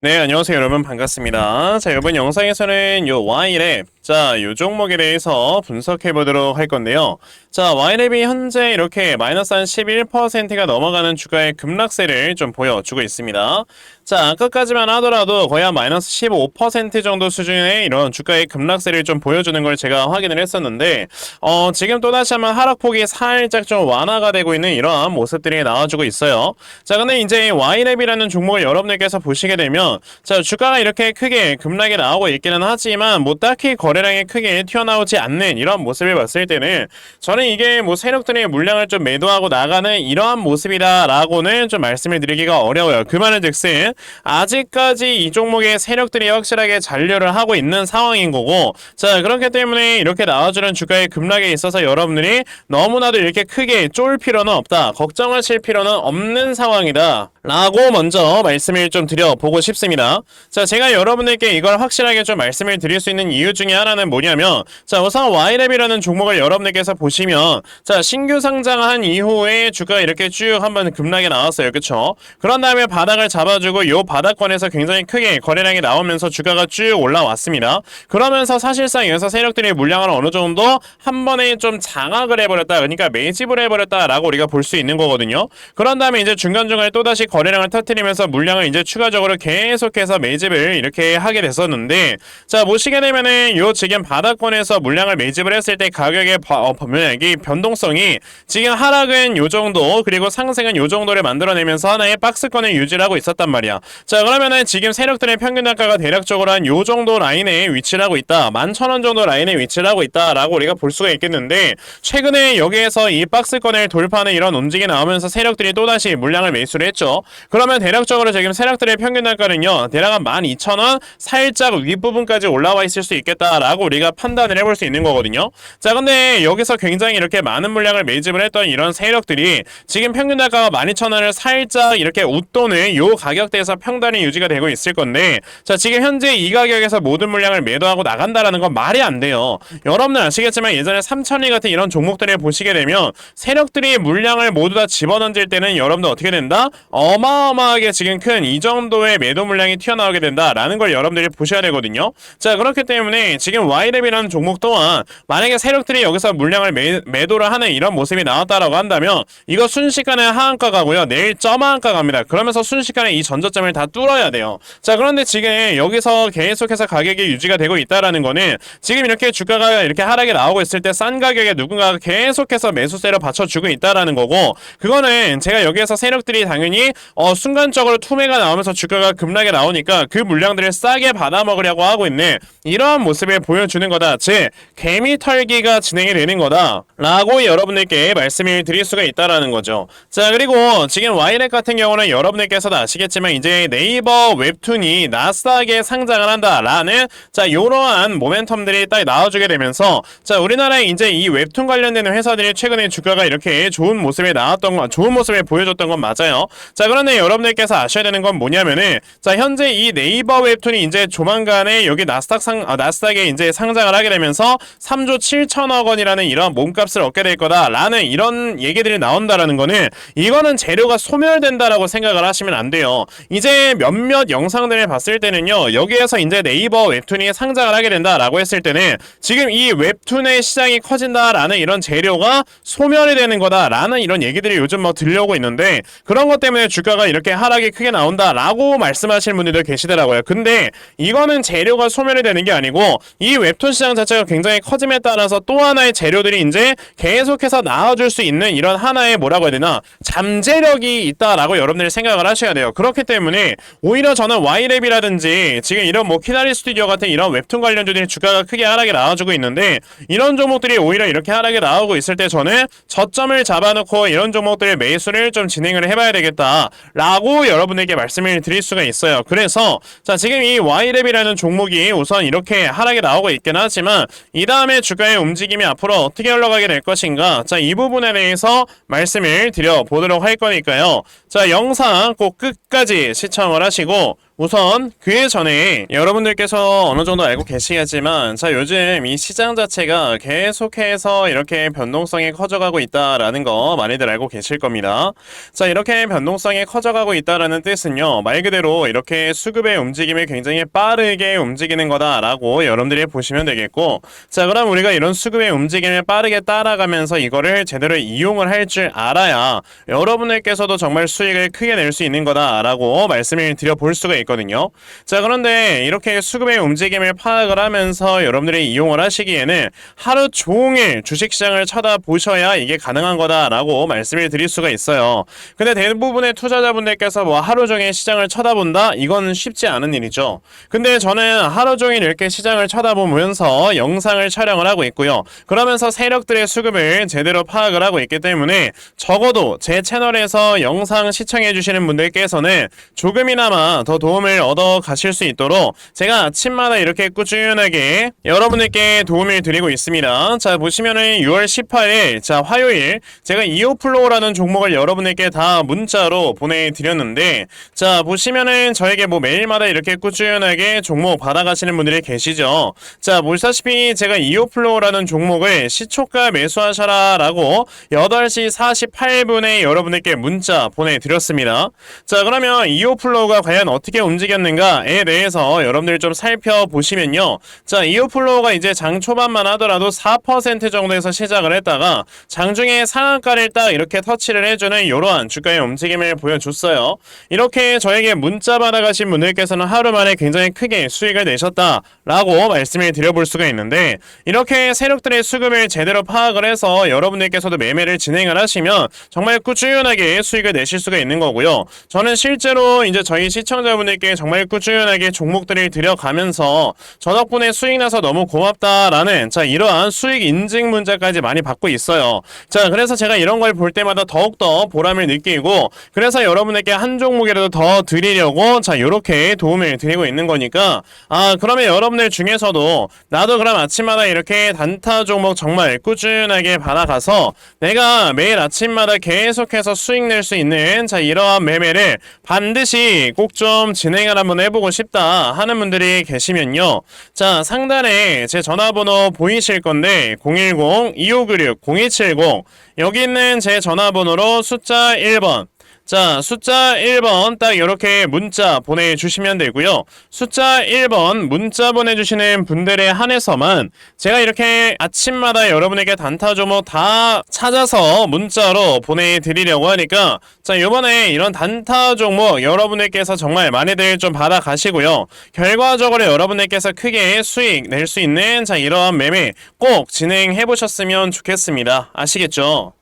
네, 안녕하세요, 여러분. 반갑습니다. 자, 이번 영상에서는 요 Y랩, 자, 요 종목에 대해서 분석해 보도록 할 건데요. 자, Y랩이 현재 이렇게 마이너스 한 11%가 넘어가는 주가의 급락세를 좀 보여주고 있습니다. 자, 아까까지만 하더라도 거의 한 마이너스 15% 정도 수준의 이런 주가의 급락세를 좀 보여주는 걸 제가 확인을 했었는데, 어, 지금 또다시 한번 하락폭이 살짝 좀 완화가 되고 있는 이러한 모습들이 나와주고 있어요. 자, 근데 이제 Y랩이라는 종목을 여러분들께서 보시게 되면, 자, 주가가 이렇게 크게 급락이 나오고 있기는 하지만, 뭐 딱히 거래량이 크게 튀어나오지 않는 이런 모습을 봤을 때는, 저는 이게 뭐 세력들의 물량을 좀 매도하고 나가는 이러한 모습이다라고는 좀 말씀을 드리기가 어려워요. 그 말은 즉슨, 아직까지 이 종목의 세력들이 확실하게 잔류를 하고 있는 상황인 거고, 자, 그렇기 때문에 이렇게 나와주는 주가의 급락에 있어서 여러분들이 너무나도 이렇게 크게 쫄 필요는 없다. 걱정하실 필요는 없는 상황이다. 라고 먼저 말씀을 좀 드려보고 싶습니다. 자, 제가 여러분들께 이걸 확실하게 좀 말씀을 드릴 수 있는 이유 중에 하나는 뭐냐면, 자, 우선 Y랩이라는 종목을 여러분들께서 보시면, 자, 신규 상장한 이후에 주가가 이렇게 쭉 한번 급락이 나왔어요. 그쵸? 그런 다음에 바닥을 잡아주고 요 바닥권에서 굉장히 크게 거래량이 나오면서 주가가 쭉 올라왔습니다. 그러면서 사실상 여기서 세력들이 물량을 어느 정도 한 번에 좀 장악을 해버렸다. 그러니까 매집을 해버렸다라고 우리가 볼 수 있는 거거든요. 그런 다음에 이제 중간중간에 또다시 거 래량을 터트리면서 물량을 이제 추가적으로 계속해서 매집을 이렇게 하게 됐었는데 자 보시게 되면은 요 지금 바닥권에서 물량을 매집을 했을 때 가격의 바, 어, 이 변동성이 지금 하락은 요 정도 그리고 상승은 요 정도를 만들어내면서 하나의 박스권을 유지를 하고 있었단 말이야. 자 그러면은 지금 세력들의 평균 단가가 대략적으로 한 요 정도 라인에 위치를 하고 있다. 11,000원 정도 라인에 위치를 하고 있다라고 우리가 볼 수가 있겠는데 최근에 여기에서 이 박스권을 돌파하는 이런 움직임이 나오면서 세력들이 또다시 물량을 매수를 했죠. 그러면 대략적으로 지금 세력들의 평균 단가는요. 대략 한 12,000원 살짝 윗부분까지 올라와 있을 수 있겠다라고 우리가 판단을 해볼 수 있는 거거든요. 자 근데 여기서 굉장히 이렇게 많은 물량을 매집을 했던 이런 세력들이 지금 평균 단가가 12,000원을 살짝 이렇게 웃도는 요 가격대에서 평단이 유지가 되고 있을 건데 자 지금 현재 이 가격에서 모든 물량을 매도하고 나간다라는 건 말이 안 돼요. 여러분들 아시겠지만 예전에 삼천리 같은 이런 종목들을 보시게 되면 세력들이 물량을 모두 다 집어던질 때는 여러분들 어떻게 된다? 어 마어마하게 지금 큰 이 정도의 매도 물량이 튀어나오게 된다라는 걸 여러분들이 보셔야 되거든요. 자 그렇기 때문에 지금 Y랩이라는 종목 또한 만약에 세력들이 여기서 물량을 매, 매도를 하는 이런 모습이 나왔다라고 한다면 이거 순식간에 하한가 가고요. 내일 점하한가 갑니다. 그러면서 순식간에 이 전저점을 다 뚫어야 돼요. 자 그런데 지금 여기서 계속해서 가격이 유지가 되고 있다라는 거는 지금 이렇게 주가가 이렇게 하락이 나오고 있을 때 싼 가격에 누군가가 계속해서 매수세를 받쳐주고 있다라는 거고 그거는 제가 여기에서 세력들이 당연히 어 순간적으로 투매가 나오면서 주가가 급락에 나오니까 그 물량들을 싸게 받아먹으려고 하고 있는 이러한 모습을 보여주는 거다. 즉 개미 털기가 진행이 되는 거다. 라고 여러분들께 말씀을 드릴 수가 있다라는 거죠. 자 그리고 지금 와이넷 같은 경우는 여러분들께서도 아시겠지만 이제 네이버 웹툰이 나스닥에 상장을 한다라는 자 이러한 모멘텀들이 딱 나와주게 되면서 자 우리나라에 이제 이 웹툰 관련되는 회사들이 최근에 주가가 이렇게 좋은 모습에 나왔던 건 좋은 모습을 보여줬던 건 맞아요. 자 그런데 여러분들께서 아셔야 되는 건 뭐냐면은 자 현재 이 네이버 웹툰이 이제 조만간에 여기 나스닥 상 아, 나스닥에 이제 상장을 하게 되면서 3조 7천억 원이라는 이런 몸값을 얻게 될 거다라는 이런 얘기들이 나온다라는 거는 이거는 재료가 소멸된다라고 생각을 하시면 안 돼요. 이제 몇몇 영상들을 봤을 때는요 여기에서 이제 네이버 웹툰이 상장을 하게 된다라고 했을 때는 지금 이 웹툰의 시장이 커진다라는 이런 재료가 소멸이 되는 거다라는 이런 얘기들이 요즘 뭐 들려오고 있는데 그런 것 때문에 주가가 이렇게 하락이 크게 나온다라고 말씀하시는 분들도 계시더라고요. 근데 이거는 재료가 소멸이 되는 게 아니고 이 웹툰 시장 자체가 굉장히 커짐에 따라서 또 하나의 재료들이 이제 계속해서 나와줄 수 있는 이런 하나의 뭐라고 해야 되나 잠재력이 있다라고 여러분들이 생각을 하셔야 돼요. 그렇기 때문에 오히려 저는 Y랩이라든지 지금 이런 뭐 키나리 스튜디오 같은 이런 웹툰 관련주들이 주가가 크게 하락이 나와주고 있는데 이런 종목들이 오히려 이렇게 하락이 나오고 있을 때 저는 저점을 잡아놓고 이런 종목들의 매수를 좀 진행을 해봐야 되겠다 라고 여러분에게 말씀을 드릴 수가 있어요. 그래서 자 지금 이 Y랩이라는 종목이 우선 이렇게 하락이 나오고 있긴 하지만 이 다음에 주가의 움직임이 앞으로 어떻게 흘러가게 될 것인가 자 이 부분에 대해서 말씀을 드려보도록 할 거니까요. 자 영상 꼭 끝까지 시청을 하시고 우선 그 전에 여러분들께서 어느 정도 알고 계시겠지만 자 요즘 이 시장 자체가 계속해서 이렇게 변동성이 커져가고 있다라는 거 많이들 알고 계실 겁니다. 자 이렇게 변동성이 커져가고 있다라는 뜻은요 말 그대로 이렇게 수급의 움직임이 굉장히 빠르게 움직이는 거다라고 여러분들이 보시면 되겠고 자 그럼 우리가 이런 수급의 움직임을 빠르게 따라가면서 이거를 제대로 이용을 할 줄 알아야 여러분들께서도 정말 수익을 크게 낼 수 있는 거다라고 말씀을 드려 볼 수가 있 거든요. 자 그런데 이렇게 수급의 움직임을 파악을 하면서 여러분들이 이용을 하시기에는 하루 종일 주식시장을 쳐다보셔야 이게 가능한 거다라고 말씀을 드릴 수가 있어요. 근데 대부분의 투자자분들께서 뭐 하루 종일 시장을 쳐다본다? 이건 쉽지 않은 일이죠. 근데 저는 하루 종일 이렇게 시장을 쳐다보면서 영상을 촬영을 하고 있고요. 그러면서 세력들의 수급을 제대로 파악을 하고 있기 때문에 적어도 제 채널에서 영상 시청해 주시는 분들께서는 조금이나마 더 도움 을 얻어 가실 수 있도록 제가 아침마다 이렇게 꾸준하게 여러분들께 도움을 드리고 있습니다. 자, 보시면은 6월 18일, 자, 화요일, 제가 이오플로우라는 종목을 여러분에게 다 문자로 보내드렸는데, 자, 보시면은 저에게 뭐 매일마다 이렇게 꾸준하게 종목 받아가시는 분들이 계시죠. 자, 보시다시피 제가 이오플로우라는 종목을 시초가 매수하셔라 라고 8시 48분에 여러분들께 문자 보내드렸습니다. 자, 그러면 이오플로우가 과연 어떻게 움직였는가에 대해서 여러분들 좀 살펴보시면요. 자, 이오플로우가 이제 장 초반만 하더라도 4% 정도에서 시작을 했다가 장중에 상한가를 딱 이렇게 터치를 해주는 이러한 주가의 움직임을 보여줬어요. 이렇게 저에게 문자 받아가신 분들께서는 하루 만에 굉장히 크게 수익을 내셨다라고 말씀을 드려볼 수가 있는데 이렇게 세력들의 수급을 제대로 파악을 해서 여러분들께서도 매매를 진행을 하시면 정말 꾸준하게 수익을 내실 수가 있는 거고요. 저는 실제로 이제 저희 시청자분들 께 정말 꾸준하게 종목들을 들여가면서 저 덕분에 수익 나서 너무 고맙다라는 자 이러한 수익 인증 문자까지 많이 받고 있어요. 자 그래서 제가 이런 걸 볼 때마다 더욱더 보람을 느끼고 그래서 여러분에게 한 종목이라도 더 드리려고 자 이렇게 도움을 드리고 있는 거니까 아 그러면 여러분들 중에서도 나도 그럼 아침마다 이렇게 단타 종목 정말 꾸준하게 받아가서 내가 매일 아침마다 계속해서 수익 낼 수 있는 자 이러한 매매를 반드시 꼭좀 진행을 한번 해보고 싶다 하는 분들이 계시면요. 자 상단에 제 전화번호 보이실 건데 010-2596-0270 여기 있는 제 전화번호로 숫자 1번 자, 숫자 1번 딱 이렇게 문자 보내주시면 되고요. 숫자 1번 문자 보내주시는 분들에 한해서만 제가 이렇게 아침마다 여러분에게 단타 종목 다 찾아서 문자로 보내드리려고 하니까 자, 이번에 이런 단타 종목 여러분들께서 정말 많이들 좀 받아가시고요. 결과적으로 여러분들께서 크게 수익 낼 수 있는 자, 이러한 매매 꼭 진행해 보셨으면 좋겠습니다. 아시겠죠?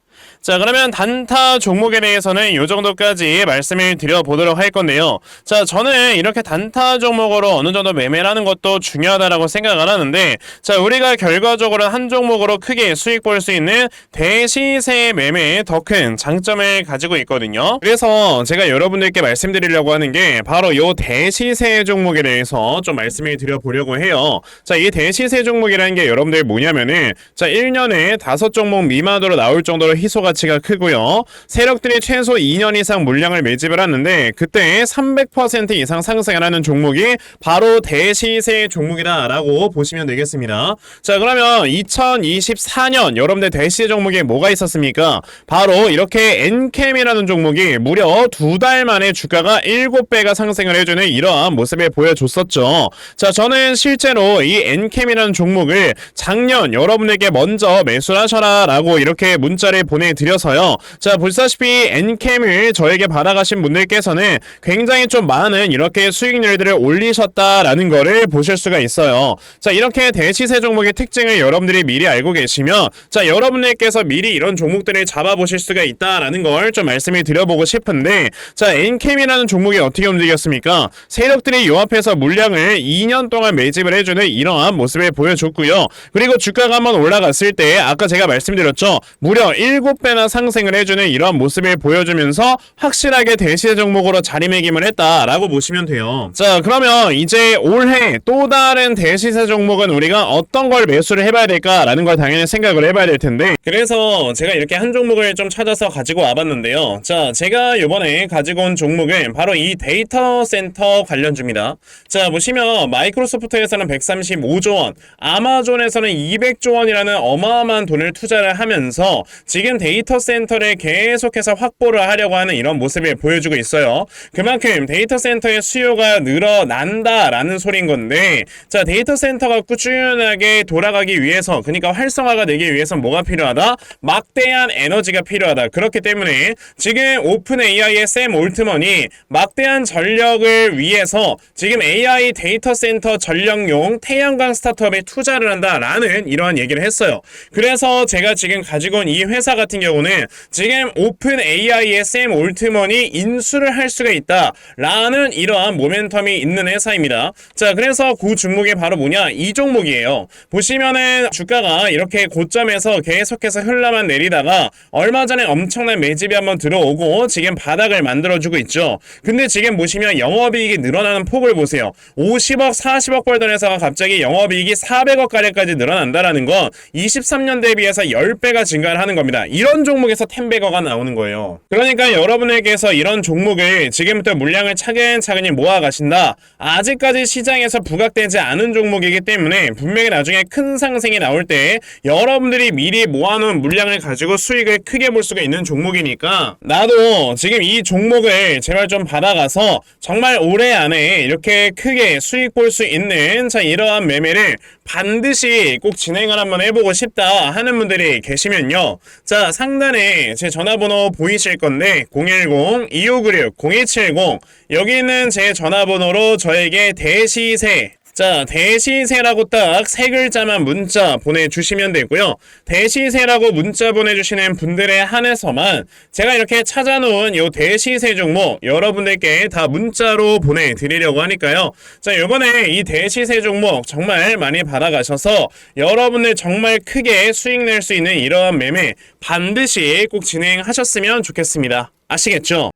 자 그러면 단타 종목에 대해서는 이 정도까지 말씀을 드려보도록 할 건데요. 자 저는 이렇게 단타 종목으로 어느 정도 매매를 하는 것도 중요하다라고 생각을 하는데 자 우리가 결과적으로 한 종목으로 크게 수익 볼 수 있는 대시세 매매에 더큰 장점을 가지고 있거든요. 그래서 제가 여러분들께 말씀드리려고 하는 게 바로 이 대시세 종목에 대해서 좀 말씀을 드려보려고 해요. 자 이 대시세 종목이라는 게 여러분들 뭐냐면은 자 1년에 다섯 종목 미만으로 나올 정도로 희소 가 치가 크고요. 세력들이 최소 2년 이상 물량을 매집을 하는데 그때 300% 이상 상승을 하는 종목이 바로 대시세 종목이다라고 보시면 되겠습니다. 자 그러면 2024년 여러분들 대시세 종목에 뭐가 있었습니까? 바로 이렇게 엔캠이라는 종목이 무려 두 달 만에 주가가 7배가 상승을 해주는 이러한 모습을 보여줬었죠. 자 저는 실제로 이 엔캠이라는 종목을 작년 여러분에게 먼저 매수하셔라 라고 이렇게 문자를 보내드 려서요. 자 보시다시피 엔캠을 저에게 받아가신 분들께서는 굉장히 좀 많은 이렇게 수익률들을 올리셨다라는 거를 보실 수가 있어요. 자 이렇게 대시세 종목의 특징을 여러분들이 미리 알고 계시면 자 여러분들께서 미리 이런 종목들을 잡아보실 수가 있다라는 걸 좀 말씀을 드려보고 싶은데 자 엔캠이라는 종목이 어떻게 움직였습니까? 세력들이 요 앞에서 물량을 2년 동안 매집을 해주는 이러한 모습을 보여줬고요. 그리고 주가가 한번 올라갔을 때 아까 제가 말씀드렸죠. 무려 7배 10배나 상승을 해주는 이런 모습을 보여주면서 확실하게 대시세 종목으로 자리매김을 했다라고 보시면 돼요. 자, 그러면 이제 올해 또 다른 대시세 종목은 우리가 어떤 걸 매수를 해봐야 될까라는 걸 당연히 생각을 해봐야 될 텐데 그래서 제가 이렇게 한 종목을 좀 찾아서 가지고 와봤는데요. 자, 제가 이번에 가지고 온 종목은 바로 이 데이터 센터 관련주입니다. 자, 보시면 마이크로소프트에서는 135조 원, 아마존에서는 200조 원이라는 어마어마한 돈을 투자를 하면서 지금 데이터 센터를 계속해서 확보를 하려고 하는 이런 모습을 보여주고 있어요. 그만큼 데이터 센터의 수요가 늘어난다라는 소린 건데, 자, 데이터 센터가 꾸준하게 돌아가기 위해서, 그러니까 활성화가 되기 위해서 뭐가 필요하다? 막대한 에너지가 필요하다. 그렇기 때문에 지금 오픈 AI의 샘 올트먼이 막대한 전력을 위해서 지금 AI 데이터 센터 전력용 태양광 스타트업에 투자를 한다라는 이러한 얘기를 했어요. 그래서 제가 지금 가지고 온 이 회사 같은 경우 는 지금 오픈 AI의 샘 올트먼이 인수를 할 수가 있다라는 이러한 모멘텀이 있는 회사입니다. 자, 그래서 그 종목이 바로 뭐냐? 이 종목이에요. 보시면은 주가가 이렇게 고점에서 계속해서 흘러만 내리다가 얼마 전에 엄청난 매집이 한번 들어오고 지금 바닥을 만들어주고 있죠. 근데 지금 보시면 영업이익이 늘어나는 폭을 보세요. 50억, 40억 벌던 회사가 갑자기 영업이익이 400억 가량까지 늘어난다라는 건 23년 대비해서 10배가 증가를 하는 겁니다. 이런 종목에서 10배거가 나오는 거예요. 그러니까 여러분에게서 이런 종목을 지금부터 물량을 차근차근히 모아 가신다. 아직까지 시장에서 부각되지 않은 종목이기 때문에 분명히 나중에 큰 상승이 나올 때 여러분들이 미리 모아놓은 물량을 가지고 수익을 크게 볼 수가 있는 종목이니까 나도 지금 이 종목을 제발 좀 받아가서 정말 올해 안에 이렇게 크게 수익 볼 수 있는 자 이러한 매매를 반드시 꼭 진행을 한번 해보고 싶다 하는 분들이 계시면요. 자 상 단에 제 전화번호 보이실 건데 010-2596-0270 여기 있는 제 전화번호로 저에게 대시세 자, 대시세라고 딱 세 글자만 문자 보내주시면 되고요. 대시세라고 문자 보내주시는 분들에 한해서만 제가 이렇게 찾아놓은 요 대시세 종목 여러분들께 다 문자로 보내드리려고 하니까요. 자, 요번에 이 대시세 종목 정말 많이 받아가셔서 여러분들 정말 크게 수익 낼 수 있는 이러한 매매 반드시 꼭 진행하셨으면 좋겠습니다. 아시겠죠?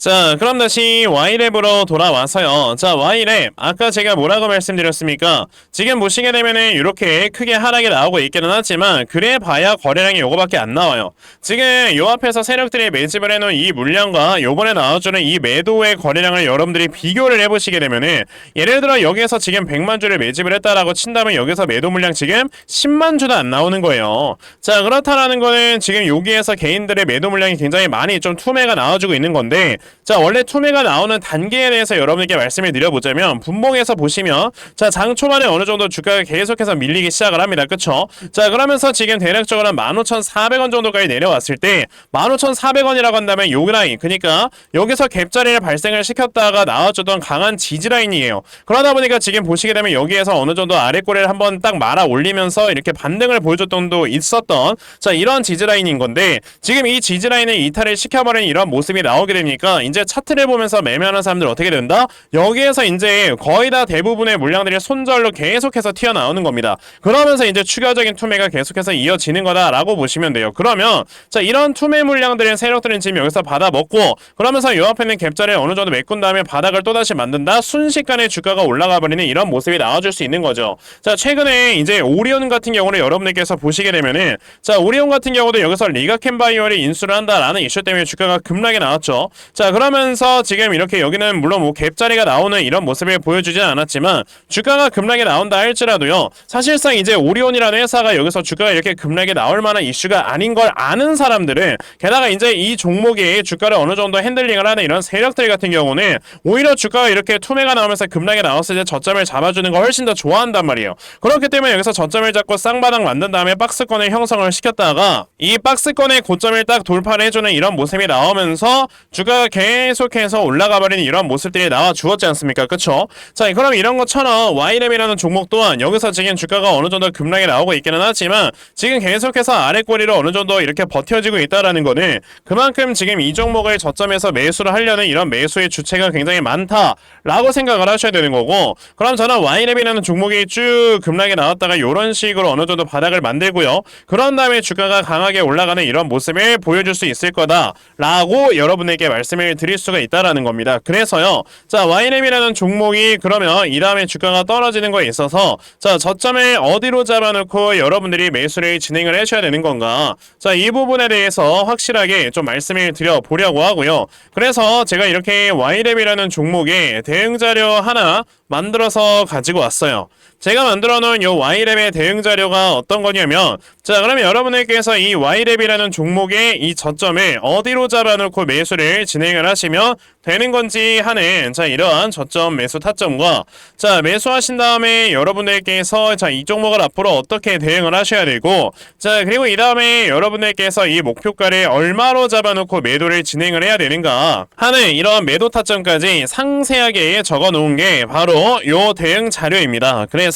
자, 그럼 다시 Y랩으로 돌아와서요. 자, Y랩. 아까 제가 뭐라고 말씀드렸습니까? 지금 보시게 되면은 이렇게 크게 하락이 나오고 있기는 하지만 그래 봐야 거래량이 요거밖에 안 나와요. 지금 요 앞에서 세력들이 매집을 해놓은 이 물량과 요번에 나와주는 이 매도의 거래량을 여러분들이 비교를 해보시게 되면은 예를 들어 여기에서 지금 100만 주를 매집을 했다라고 친다면 여기서 매도 물량 지금 10만 주도 안 나오는 거예요. 자, 그렇다라는 거는 지금 여기에서 개인들의 매도 물량이 굉장히 많이 좀 투매가 나와주고 있는 건데 자 원래 투매가 나오는 단계에 대해서 여러분께 말씀을 드려보자면 분봉에서 보시면 자 장 초반에 어느 정도 주가가 계속해서 밀리기 시작을 합니다. 그쵸? 자 그러면서 지금 대략적으로 한 15,400원 정도까지 내려왔을 때 15,400원이라고 한다면 요 라인 그니까 여기서 갭자리를 발생을 시켰다가 나와주던 강한 지지라인이에요. 그러다 보니까 지금 보시게 되면 여기에서 어느 정도 아래 꼬리를 한번 딱 말아 올리면서 이렇게 반등을 보여줬던 도 있었던 자 이런 지지라인인 건데 지금 이 지지라인을 이탈을 시켜버리는 이런 모습이 나오게 되니까 이제 차트를 보면서 매매하는 사람들 어떻게 된다? 여기에서 이제 거의 다 대부분의 물량들이 손절로 계속해서 튀어나오는 겁니다. 그러면서 이제 추가적인 투매가 계속해서 이어지는 거다라고 보시면 돼요. 그러면 자 이런 투매 물량들의 세력들은 지금 여기서 받아 먹고 그러면서 요 앞에 있는 갭자리를 어느 정도 메꾼 다음에 바닥을 또다시 만든다. 순식간에 주가가 올라가 버리는 이런 모습이 나와줄 수 있는 거죠. 자 최근에 이제 오리온 같은 경우는 여러분들께서 보시게 되면은 자 오리온 같은 경우도 여기서 리가켄 바이오를 인수를 한다라는 이슈 때문에 주가가 급락이 나왔죠. 자 그러면서 지금 이렇게 여기는 물론 뭐 갭자리가 나오는 이런 모습을 보여주진 않았지만 주가가 급락이 나온다 할지라도요 사실상 이제 오리온이라는 회사가 여기서 주가가 이렇게 급락이 나올 만한 이슈가 아닌 걸 아는 사람들은 게다가 이제 이 종목이 주가를 어느 정도 핸들링을 하는 이런 세력들 같은 경우는 오히려 주가가 이렇게 투매가 나오면서 급락이 나왔을 때 저점을 잡아주는 거 훨씬 더 좋아한단 말이에요. 그렇기 때문에 여기서 저점을 잡고 쌍바닥 만든 다음에 박스권을 형성을 시켰다가 이 박스권의 고점을 딱 돌파를 해주는 이런 모습이 나오면서 주가가 계속해서 올라가 버리는 이런 모습들이 나와 주었지 않습니까? 그쵸? 자, 그럼 이런 것처럼 Y랩이라는 종목 또한 여기서 지금 주가가 어느 정도 급락이 나오고 있기는 하지만 지금 계속해서 아래 꼬리로 어느 정도 이렇게 버텨지고 있다라는 거는 그만큼 지금 이 종목을 저점에서 매수를 하려는 이런 매수의 주체가 굉장히 많다라고 생각을 하셔야 되는 거고 그럼 저는 Y랩이라는 종목이 쭉 급락이 나왔다가 이런 식으로 어느 정도 바닥을 만들고요. 그런 다음에 주가가 강하게 올라가는 이런 모습을 보여줄 수 있을 거다라고 여러분에게 말씀을 드릴 수가 있다라는 겁니다. 그래서요. 자, YNM이라는 종목이 그러면 이 다음에 주가가 떨어지는 거에 있어서 자, 저점을 어디로 잡아놓고 여러분들이 매수를 진행을 하셔야 되는 건가? 자, 이 부분에 대해서 확실하게 좀 말씀을 드려 보려고 하고요. 그래서 제가 이렇게 YLM이라는 종목의 대응 자료 하나 만들어서 가지고 왔어요. 제가 만들어 놓은 이 Y랩의 대응 자료가 어떤 거냐면 자 그러면 여러분들께서 이 Y랩이라는 종목의 이 저점을 어디로 잡아놓고 매수를 진행을 하시면 되는 건지 하는 자 이러한 저점 매수 타점과 자 매수하신 다음에 여러분들께서 자 이 종목을 앞으로 어떻게 대응을 하셔야 되고 자 그리고 이 다음에 여러분들께서 이 목표가를 얼마로 잡아놓고 매도를 진행을 해야 되는가 하는 이런 매도 타점까지 상세하게 적어 놓은 게 바로 요 대응 자료입니다. 그래서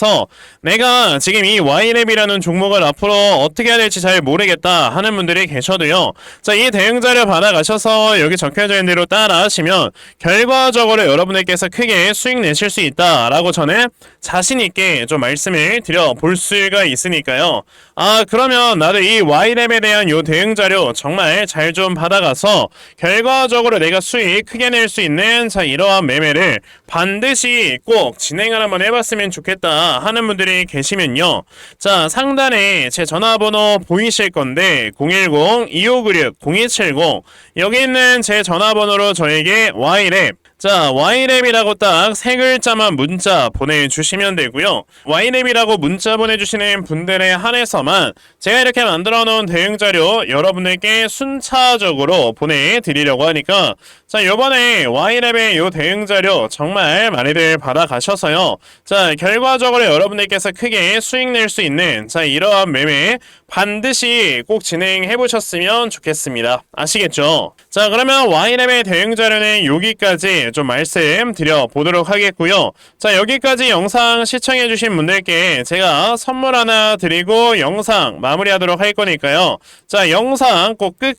내가 지금 이 Y랩이라는 종목을 앞으로 어떻게 해야 될지 잘 모르겠다 하는 분들이 계셔도요. 자, 이 대응 자료 받아가셔서 여기 적혀져 있는 대로 따라 하시면 결과적으로 여러분들께서 크게 수익 내실 수 있다라고 저는 자신 있게 좀 말씀을 드려 볼 수가 있으니까요. 아, 그러면 나도 이 Y랩에 대한 요 대응 자료 정말 잘 좀 받아가서 결과적으로 내가 수익 크게 낼 수 있는 자 이러한 매매를 반드시 꼭 진행을 한번 해봤으면 좋겠다 하는 분들이 계시면요. 자 상단에 제 전화번호 보이실 건데 010-2596-0270 여기 있는 제 전화번호로 저에게 Y랩 자, Y랩이라고 딱 세 글자만 문자 보내주시면 되고요. Y랩이라고 문자 보내주시는 분들에 한해서만 제가 이렇게 만들어 놓은 대응 자료 여러분들께 순차적으로 보내드리려고 하니까 자, 요번에 Y랩의 요 대응 자료 정말 많이들 받아가셔서요. 자, 결과적으로 여러분들께서 크게 수익 낼 수 있는 자, 이러한 매매 반드시 꼭 진행해 보셨으면 좋겠습니다. 아시겠죠? 자, 그러면 Y랩의 대응 자료는 여기까지 좀 말씀 드려 보도록 하겠고요. 자, 여기까지 영상 시청해 주신 분들께 제가 선물 하나 드리고 영상 마무리하도록 할 거니까요. 자, 영상 꼭 끝.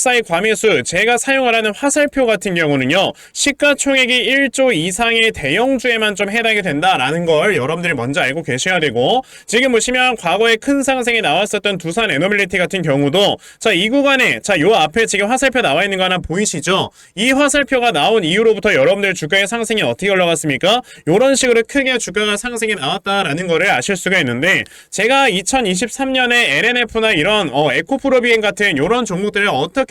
RSI 과매수 제가 사용하라는 화살표 같은 경우는요 시가총액이 1조 이상의 대형주에만 좀 해당이 된다라는 걸 여러분들이 먼저 알고 계셔야 되고 지금 보시면 과거에 큰 상승이 나왔었던 두산 에너빌리티 같은 경우도 자 이 구간에 자 요 앞에 지금 화살표 나와 있는 거 하나 보이시죠? 이 화살표가 나온 이후로부터 여러분들 주가의 상승이 어떻게 올라갔습니까? 요런 식으로 크게 주가가 상승이 나왔다라는 거를 아실 수가 있는데 제가 2023년에 LNF나 이런 어, 에코프로비엔 같은 요런 종목들을 어떻게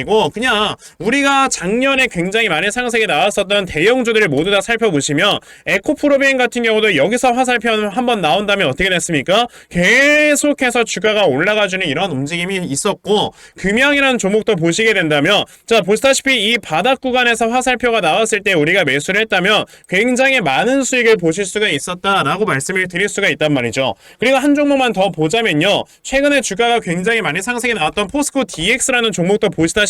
아니고 그냥 우리가 작년에 굉장히 많이 상승이 나왔었던 대형주들을 모두 다 살펴보시면 에코프로비엔 같은 경우도 여기서 화살표 한번 나온 다음에 어떻게 됐습니까? 계속해서 주가가 올라가주는 이런 움직임이 있었고 금양이라는 종목도 보시게 된다면 자 보시다시피 이 바닥 구간에서 화살표가 나왔을 때 우리가 매수를 했다면 굉장히 많은 수익을 보실 수가 있었다라고 말씀을 드릴 수가 있단 말이죠. 그리고 한 종목만 더 보자면요. 최근에 주가가 굉장히 많이 상승이 나왔던 포스코 DX라는 종목도 보시다시피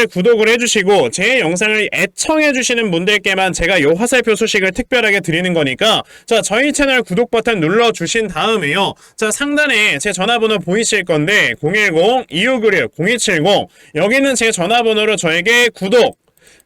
구독을 해주시고 제 영상을 애청해 주시는 분들께만 제가 요 화살표 소식을 특별하게 드리는 거니까 자 저희 채널 구독 버튼 눌러 주신 다음에요. 자 상단에 제 전화번호 보이실 건데 010-2596-0270 여기는 제 전화번호로 저에게 구독